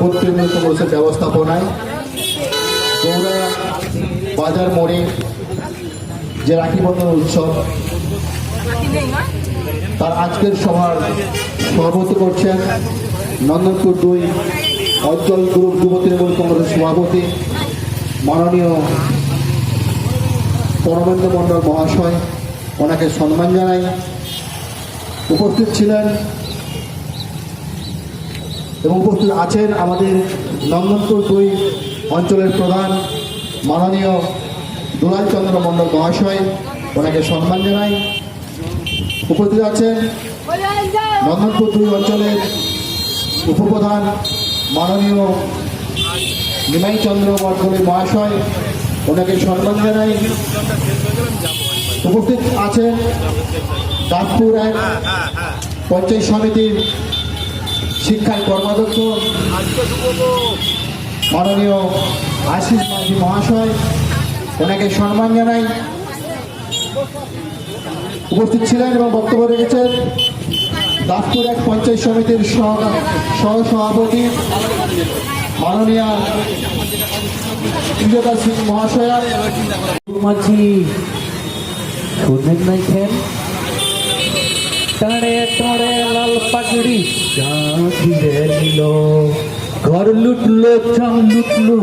প্রতিনিয়ত বসে ব্যবস্থাপনায় গৌড়া বাজার মোড়ে যে রাখি বন্ধন উৎসব, তার আজকের সভার সভাপতি করছেন নন্দনপুর দুই অঞ্চল গ্রুপ যুব তৃণমূল কংগ্রেসের সভাপতি মাননীয় পরমেন্দ্র মণ্ডল মহাশয়। ওনাকে সম্মান জানাই। উপস্থিত ছিলেন এবং উপস্থিত আছেন আমাদের নন্দনপুর দুই অঞ্চলের প্রধান মাননীয় দুলাল চন্দ্র মণ্ডল মহাশয়, ওনাকে সম্মান জানাই। উপস্থিত আছেন নন্দনপুর দুই অঞ্চলের উপপ্রধান মাননীয় নিমাই চন্দ্র বরকলি মহাশয়, ওনাকে সম্মান জানাই। উপস্থিত আছেন দাসপুর এক পঞ্চায়েত সমিতির শিক্ষার কর্মাধ্যক্ষ, মাননীয় আশিস মাঝি মহাশয়, ওনাকে সম্মান জানাই। উপস্থিত ছিলেন এবং বক্তব্য রেখেছেন দাসপুর এক পঞ্চায়েত সমিতির সহ সভাপতি মাননীয় প্রিয়তা সিং মহাশয়া। মাঝি শুনেন নাই খেন টাড়ে টাড়ে লাল পাগড়ি। ঘিরে নিল। ঘর লুটলো চাল লুটলো।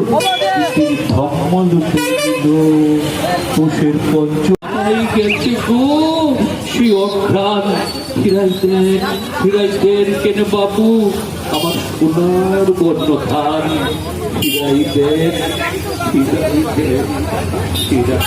ধর্ম লুটে নিল। পুষের পঞ্চ গেছে গো? অঘ্রাণ। ফিরাইতেন ফিরাইতেন কেন বাবু? আমার সোনার বন্য ধান ফিরাইতেন ফিরাইতেন ফিরাইতেন